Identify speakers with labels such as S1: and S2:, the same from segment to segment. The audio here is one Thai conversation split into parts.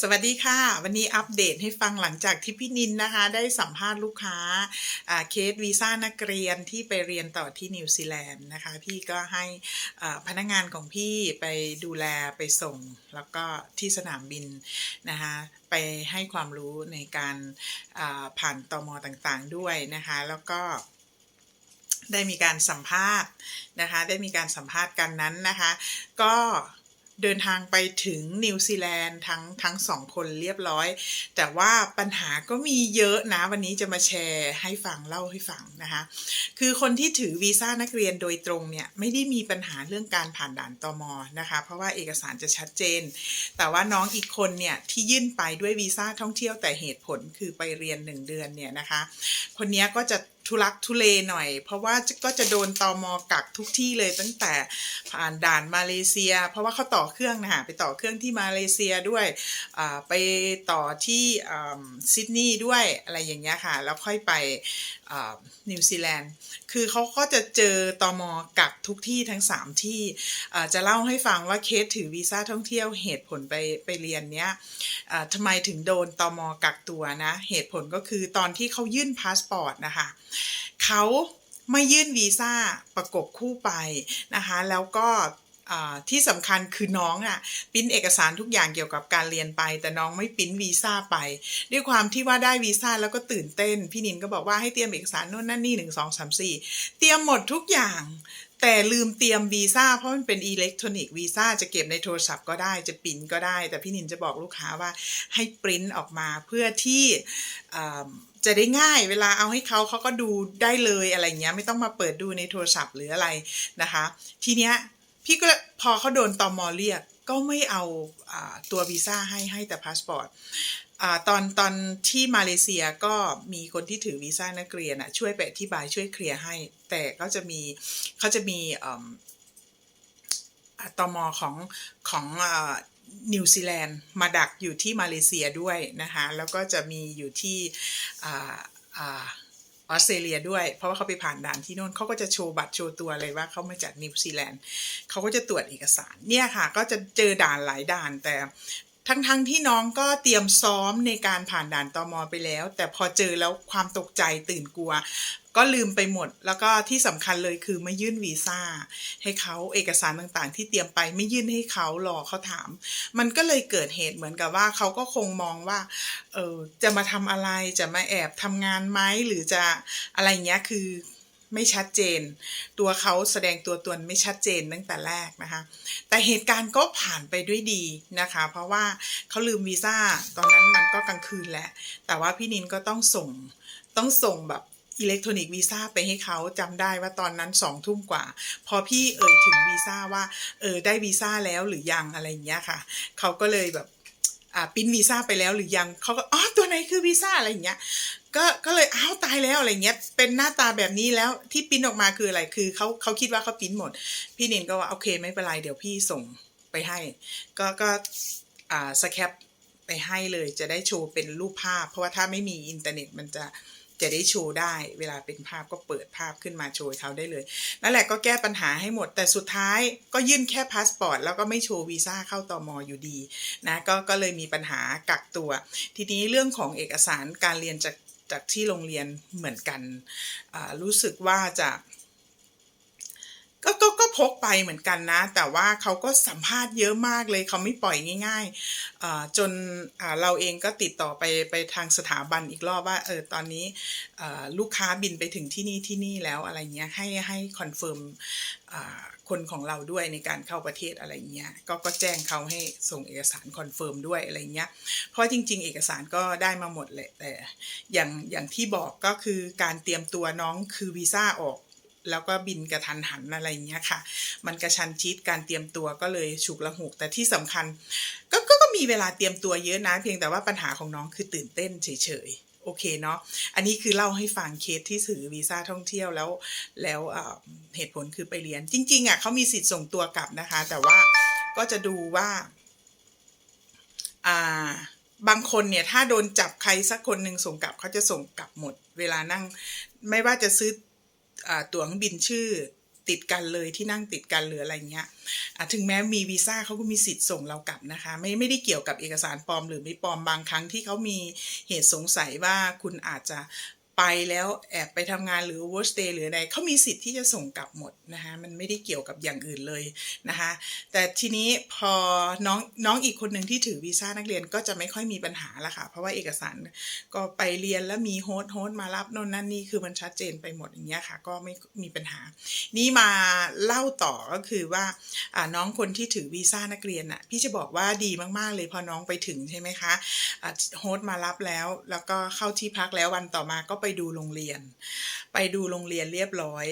S1: สวัสดีค่ะ วันนี้อัปเดตให้ฟังหลังจากที่พี่นินนะคะ ได้สัมภาษณ์ลูกค้าเคสวีซ่านักเรียนที่ไปเรียนต่อที่นิวซีแลนด์นะคะ พี่ก็ให้พนักงานของพี่ไปดูแลไปส่ง แล้วก็ที่สนามบินนะคะไปให้ความรู้ในการผ่านตอมต่างๆด้วยนะคะ แล้วก็ได้มีการสัมภาษณ์นะคะ ได้มีการสัมภาษณ์กันนั้นนะคะ ก็ เดินทางไปถึงนิวซีแลนด์ทั้งทั้งสองคนเรียบร้อย แต่ว่าปัญหาก็มีเยอะนะ วันนี้จะมาแชร์ให้ฟังเล่าให้ฟังนะคะคือคนที่ถือวีซ่านักเรียนโดยตรงเนี่ยไม่ได้มีปัญหาเรื่องการผ่านด่านตมนะคะเพราะว่าเอกสารจะชัดเจน แต่ว่าน้องอีกคนเนี่ยที่ยื่นไปด้วยวีซ่าท่องเที่ยวแต่เหตุผลคือไปเรียนหนึ่งเดือนเนี่ยนะคะ คนนี้ก็จะ ทุลักทุเลหน่อย เพราะว่าก็จะโดนตอมอกักทุกที่เลยตั้งแต่ผ่านด่านมาเลเซีย เพราะว่าเขาต่อเครื่องนะคะไปต่อเครื่องที่มาเลเซียด้วยไปต่อที่ซิดนีย์ด้วยอะไรอย่างเงี้ยค่ะ แล้วค่อยไปนิวซีแลนด์คือเขาก็จะเจอตอมอกักทุกที่ทั้ง 3 ที่จะเล่าให้ฟังว่าเคสถือวีซ่าท่องเที่ยวเหตุผลไปไปเรียนเนี้ยทำไมถึงโดนตมกักตัวนะ เหตุผลก็คือตอนที่เขายื่นพาสปอร์ตนะคะเขาไม่ยื่นวีซ่าประกบคู่ไปนะคะแล้วก็ที่สำคัญคือน้องอะ่ะปิ้นเอกสารทุกอย่างเกี่ยวกับการเรียนไป แต่น้องไม่ปิ้นวีซ่าไป ด้วยความที่ว่าได้วีซ่าแล้วก็ตื่นเต้น พี่นินก็บอกว่าให้เตรียมเอกสารโน่นนั่นนี่หนึ่งสองสามสี่เตรียมหมดทุกอย่าง แต่ลืมเตรียมวีซ่าเพราะมันเป็นอิเล็กทรอนิกส์วีซ่าจะเก็บในโทรศัพท์ก็ได้จะปิ้นก็ได้ แต่พี่นินจะบอกลูกค้าว่าให้ปริ้นออกมาเพื่อที่ จะได้ง่ายเวลาเอาให้เขาเขาก็ดูได้เลยอะไรเงี้ยไม่ต้องมาเปิดดูในโทรศัพท์หรืออะไรนะคะ ทีเนี้ยพี่ก็พอเขาโดนตอมอเรียกก็ไม่เอาอตัววีซ่าให้ให้แต่พาสปอร์ตอตอนตอนที่มาเลเซียก็มีคนที่ถือวีซ่านักเรียนอะช่วยไปอธิบายช่วยเคลียร์ให้ แต่ก็จะมีเขาจะมีอ่าอ่าตมของของ นิวซีแลนด์มาดักอยู่ที่มาเลเซียด้วยนะคะแล้วก็จะมีอยู่ที่อ่าอ่าออสเตรเลียด้วย เพราะว่าเขาไปผ่านด่านที่โน่นเขาก็จะโชว์บัตรโชว์ตัวเลยว่าเขามาจากนิวซีแลนด์เขาก็จะตรวจเอกสารเนี่ยค่ะก็จะเจอด่านหลายด่านแต่ ทั้งๆทที่น้องก็เตรียมซ้อมในการผ่านด่านตอมอไปแล้ว แต่พอเจอแล้วความตกใจตื่นกลัว ก็ลืมไปหมด แล้วก็ที่สำคัญเลยคือไม่ยื่นวีซ่าให้เขาเอกสารต่างๆ ที่เตรียมไปไม่ยื่นให้เขารอเขาถาม มันก็เลยเกิดเหตุเหมือนกับว่าเขาก็คงมองว่าเออจะมาทำอะไรจะมาแอบทำงานไหมหรือจะอะไรเงี้ยคือ ไม่ชัดเจน ตัวเขาแสดงตัวตนไม่ชัดเจนตั้งแต่แรกนะคะ แต่เหตุการณ์ก็ผ่านไปด้วยดีนะคะ เพราะว่าเขาลืมวีซ่าตอนนั้นมันก็กลางคืนแหละแต่ว่าพี่นินก็ต้องส่งต้องส่งแบบอิเล็กทรอนิกส์วีซ่าไปให้เขาจำได้ว่าตอนนั้นสองทุ่มกว่า พอพี่เอ่ยถึงวีซ่าว่าเออได้วีซ่าแล้วหรือยังอะไรอย่างเงี้ยค่ะ เขาก็เลยแบบ อ่าปิ้นวีซ่าไปแล้วหรือยังเขาก็อ๋อตัวไหนคือวีซ่าอะไรอย่างเงี้ยก็ก็เลยอ้าวตายแล้วอะไรเงี้ยเป็นหน้าตาแบบนี้แล้วที่ปิ้นออกมาคืออะไรคือเขาเขาคิดว่าเขาปิ้นหมด พี่เนนก็ว่าโอเคไม่เป็นไรเดี๋ยวพี่ส่งไปให้ ก็ก็อ่าสแคปไปให้เลยจะได้โชว์เป็นรูปภาพ เพราะว่าถ้าไม่มีอินเทอร์เน็ตมันจะ จะได้โชว์ได้ เวลาเป็นภาพก็เปิดภาพขึ้นมาโชว์เขาได้เลย นั่นแหละก็แก้ปัญหาให้หมด แต่สุดท้ายก็ยื่นแค่พาสปอร์ตแล้วก็ไม่โชว์วีซ่าเข้าตอมอยู่ดีนะก็ก็เลยมีปัญหากักตัว ทีนี้เรื่องของเอกสารการเรียนจากจากที่โรงเรียนเหมือนกัน รู้สึกว่าจะ ก็ก็ก็พกไปเหมือนกันนะ แต่ว่าเขาก็สัมภาษณ์เยอะมากเลยเขาไม่ปล่อยง่ายๆจนเราเองก็ติดต่อไปไปทางสถาบันอีกรอบว่าเออตอนนี้ลูกค้าบินไปถึงที่นี่ที่นี่แล้วอะไรเงี้ยให้ให้คอนเฟิร์มคนของเราด้วยในการเข้าประเทศอะไรเงี้ยก็ก็แจ้งเขาให้ส่งเอกสารคอนเฟิร์มด้วยอะไรเงี้ยเพราะจริง ๆ เอกสารก็ได้มาหมดแหละแต่อย่างอย่างที่บอกก็คือการเตรียมตัวน้องคือวีซ่าออก แล้วก็บินกระทันหันอะไรอย่างเงี้ยค่ะ มันกระชันชิดการเตรียมตัวก็เลยฉุกละหุก แต่ที่สำคัญก็ก็ก็มีเวลาเตรียมตัวเยอะนะ เพียงแต่ว่าปัญหาของน้องคือตื่นเต้นเฉยๆ โอเคเนาะ อันนี้คือเล่าให้ฟังเคสที่ถือวีซ่าท่องเที่ยวแล้ว แล้วเเหตุผลคือไปเรียน จริง ๆอะเขามีสิทธิ์ส่งตัวกลับนะคะ แต่ว่าก็จะดูว่าอ่าบางคนเนี่ยถ้าโดนจับใครสักคนหนึ่งส่งกลับเขาจะส่งกลับหมด เวลานั่ง ไม่ว่าจะซื้อ ตั๋วเครื่องบินชื่อติดกันเลยที่นั่งติดกันหรืออะไรเงี้ยถึงแม้มีวีซ่าเขาก็มีสิทธิ์ส่งเรากลับนะคะไม่ไม่ได้เกี่ยวกับเอกสารปลอมหรือไม่ปลอมบางครั้งที่เขามีเหตุสงสัยว่าคุณอาจจะ ไปแล้วแอบไปทำงานหรือ work stay หรืออะไรเขามีสิทธิ์ที่จะส่งกลับหมดนะคะมันไม่ได้เกี่ยวกับอย่างอื่นเลยนะคะแต่ทีนี้พอน้องน้องอีกคนหนึ่งที่ถือวีซ่านักเรียนก็จะไม่ค่อยมีปัญหาละค่ะ เพราะว่าเอกสารก็ไปเรียนแล้วมีโฮสต์โฮสต์มารับโน่นนั่นนี่คือมันชัดเจนไปหมดอย่างเงี้ยค่ะ ก็ไม่มีปัญหา นี่มาเล่าต่อก็คือว่าน้องคนที่ถือวีซ่านักเรียนน่ะพี่จะบอกว่าดีมากๆเลยพอน้องไปถึงใช่ไหมคะโฮสต์มารับแล้ว แล้วก็เข้าที่พักแล้ววันต่อมาก็ไปไปดูโรงเรียน ไปดูโรงเรียนเรียบร้อย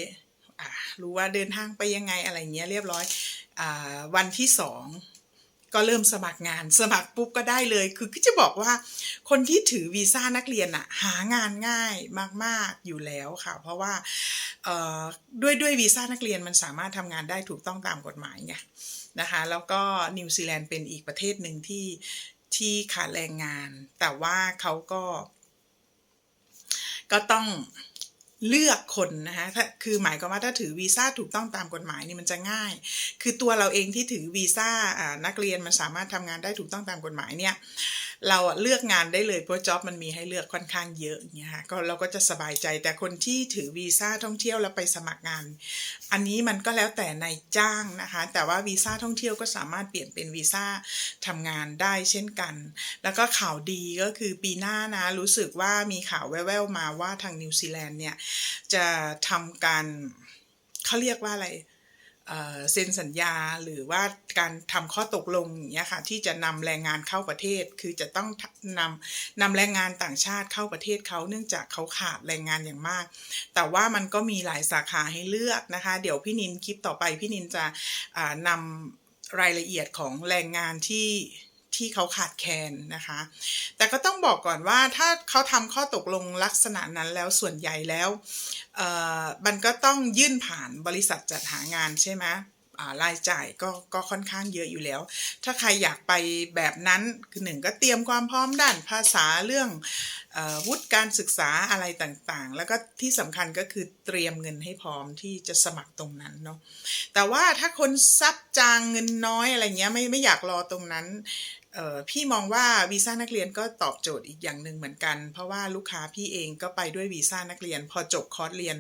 S1: อรู้ว่าเดินทางไปยังไงอะไรเงี้ยเรียบร้อยอวันที่สองก็เริ่มสมัครงานสมัครปุ๊บก็ได้เลย คือก็จะบอกว่า คนที่ถือวีซ่านักเรียนอะหางานง่ายมาก ๆอยู่แล้วค่ะ เพราะว่าด้วยด้วยวีซ่านักเรียนมันสามารถทำงานได้ถูกต้องตามกฎหมายไงนะคะแล้วก็นิวซีแลนด์เป็นอีกประเทศหนึ่งที่ที่ขาดแรงงาน แต่ว่าเขาก็ ก็ต้องเลือกคนนะคะถ้าคือหมายความว่าถ้าถือวีซ่าถูกต้องตามกฎหมายนี่มันจะง่าย คือตัวเราเองที่ถือวีซ่าอ่านักเรียนมันสามารถทำงานได้ถูกต้องตามกฎหมายเนี่ย เราอะเลือกงานได้เลยเพราะจ็อบมันมีให้เลือกค่อนข้างเยอะเงี้ยค่ะก็เราก็จะสบายใจแต่คนที่ถือวีซ่าท่องเที่ยวแล้วไปสมัครงาน อันนี้มันก็แล้วแต่นายจ้างนะคะ แต่ว่าวีซ่าท่องเที่ยวก็สามารถเปลี่ยนเป็นวีซ่าทำงานได้เช่นกัน แล้วก็ข่าวดีก็คือปีหน้านะรู้สึกว่ามีข่าวแว่วๆมาว่าทางนิวซีแลนด์เนี่ยจะทำการเขาเรียกว่าอะไร เซ็นสัญญาหรือว่าการทำข้อตกลงอย่างเงี้ยค่ะที่จะนำแรงงานเข้าประเทศ คือจะต้องนำนำแรงงานต่างชาติเข้าประเทศเขาเนื่องจากเขาขาดแรงงานอย่างมาก แต่ว่ามันก็มีหลายสาขาให้เลือกนะคะ เดี๋ยวพี่นินคลิปต่อไปพี่นินจะนำนำรายละเอียดของแรงงานที่ ที่เขาขาดแคลนนะคะ แต่ก็ต้องบอกก่อนว่าถ้าเขาทำข้อตกลงลักษณะนั้นแล้วส่วนใหญ่แล้วมันก็ต้องยื่นผ่านบริษัทจัดหางานใช่ไหมรายจ่ายก็ก็ค่อนข้างเยอะอยู่แล้ว ถ้าใครอยากไปแบบนั้นคือหนึ่งก็เตรียมความพร้อมด้านภาษาเรื่องอวุฒิการศึกษาอะไรต่างๆ แล้วก็ที่สำคัญก็คือเตรียมเงินให้พร้อมที่จะสมัครตรงนั้นเนาะแต่ว่าถ้าคนซับจางเงินน้อยอะไรเงี้ยไม่ไม่อยากรอตรงนั้น พี่มองว่าวีซ่านักเรียนก็ตอบโจทย์อีกอย่างหนึ่งเหมือนกัน เพราะว่าลูกค้าพี่เองก็ไปด้วยวีซ่านักเรียน พอจบคอร์สเรียน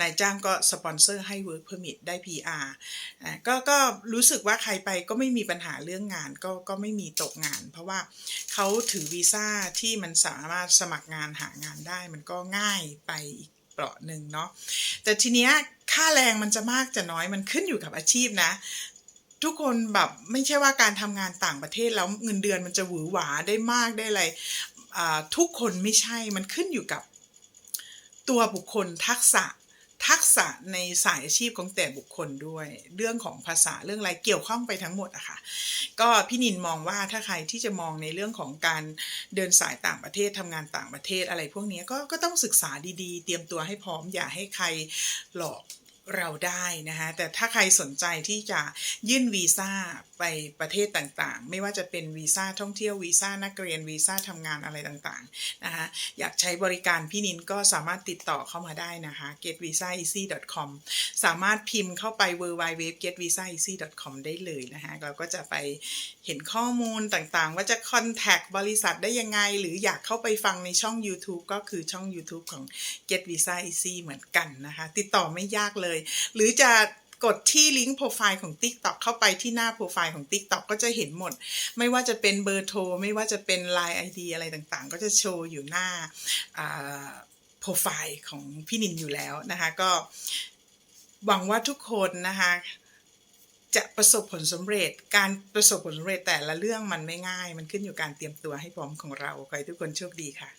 S1: นายจ้างก็สปอนเซอร์ให้ Work Permit ได้ PR อ่าก็ก็รู้สึกว่าใครไปก็ไม่มีปัญหาเรื่องงาน ก็ก็ไม่มีตกงาน เพราะว่าเขาถือวีซ่าที่มันสามารถสมัครงานหางานได้ มันก็ง่ายไปอีกเปราะหนึ่งเนาะแต่ทีเนี้ยค่าแรงมันจะมากจะน้อยมันขึ้นอยู่กับอาชีพนะ ทุกคนแบบไม่ใช่ว่าการทำงานต่างประเทศแล้วเงินเดือนมันจะหวือหวาได้มากได้อะไรอ่าทุกคนไม่ใช่มันขึ้นอยู่กับตัวบุคคลทักษะทักษะในสายอาชีพของแต่บุคคลด้วย เรื่องของภาษาเรื่องอะไรเกี่ยวข้องไปทั้งหมดอะค่ะก็พี่นินมองว่าถ้าใครที่จะมองในเรื่องของการเดินสายต่างประเทศทำงานต่างประเทศอะไรพวกนี้ก็ก็ต้องศึกษาดีๆ เตรียมตัวให้พร้อมอย่าให้ใครหลอก เราได้นะคะแต่ถ้าใครสนใจที่จะยื่นวีซ่าไปประเทศต่างๆ ไม่ว่าจะเป็นวีซ่าท่องเที่ยววีซ่านักเรียนวีซ่าทำงานอะไรต่างๆนะคะอยากใช้บริการพี่นินก็สามารถติดต่อเข้ามาได้นะคะ getvisaeasy.com สามารถพิมพ์เข้าไป www.getvisaeasy.com ได้เลยนะคะเราก็จะไปเห็นข้อมูลต่างๆ ว่าจะ contact บริษัทได้ยังไง หรืออยากเข้าไปฟังในช่อง YouTube ก็คือช่อง YouTube ของ Get Visa Easy เหมือนกันนะคะ ติดต่อไม่ยากเลย หรือจะ กดที่ลิงก์โปรไฟล์ของ TikTok เข้าไปที่หน้าโปรไฟล์ของ TikTok ก็จะเห็นหมด ไม่ว่าจะเป็นเบอร์โทร ไม่ว่าจะเป็น Line ID อะไรต่างๆ ก็จะโชว์อยู่หน้าโปรไฟล์ของพี่นินอยู่แล้วนะคะก็หวังว่าทุกคนนะคะจะประสบผลสำเร็จ การประสบผลสำเร็จแต่ละเรื่องมันไม่ง่าย มันขึ้นอยู่การเตรียมตัวให้พร้อมของเรา ขอให้ทุกคนโชคดีค่ะ